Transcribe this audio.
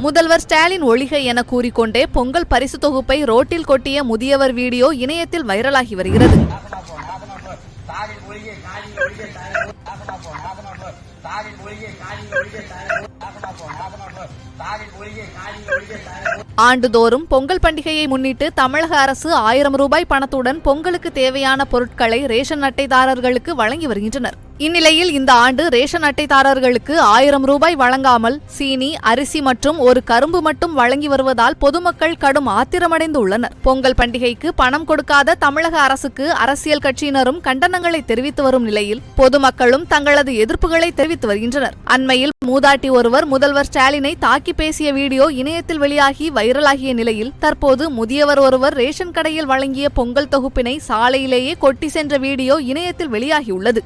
முதல்வர் ஸ்டாலின் ஒழிக என கூறிக்கொண்டே பொங்கல் பரிசு தொகுப்பை ரோட்டில் கொட்டிய முதியவர் வீடியோ இணையத்தில் வைரலாகி வருகிறது ஆண்டுதோறும் பொங்கல் பண்டிகையை முன்னிட்டு தமிழக அரசு ஆயிரம் ரூபாய் பணத்துடன் பொங்கலுக்கு தேவையான பொருட்களை ரேஷன் அட்டைதாரர்களுக்கு வழங்கி வருகின்றனர். இந்நிலையில் இந்த ஆண்டு ரேஷன் அட்டைதாரர்களுக்கு ஆயிரம் ரூபாய் வழங்காமல் சீனி அரிசி மற்றும் ஒரு கரும்பு மட்டும் வழங்கி வருவதால் பொதுமக்கள் கடும் ஆத்திரமடைந்து உள்ளனர் பொங்கல் பண்டிகைக்கு பணம் கொடுக்காத தமிழக அரசுக்கு அரசியல் கட்சியினரும் கண்டனங்களை தெரிவித்து வரும் நிலையில் பொதுமக்களும் தங்களது எதிர்ப்புகளை தெரிவித்து வருகின்றனர். அண்மையில் மூதாட்டி ஒருவர் முதல்வர் ஸ்டாலினை தாக்கி பேசிய வீடியோ இணையத்தில் வெளியாகி வைரலாகிய நிலையில் தற்போது முதியவர் ஒருவர் ரேஷன் கடையில் வழங்கிய பொங்கல் தொகுப்பினை சாலையிலேயே கொட்டி சென்ற வீடியோ இணையத்தில் வெளியாகியுள்ளது.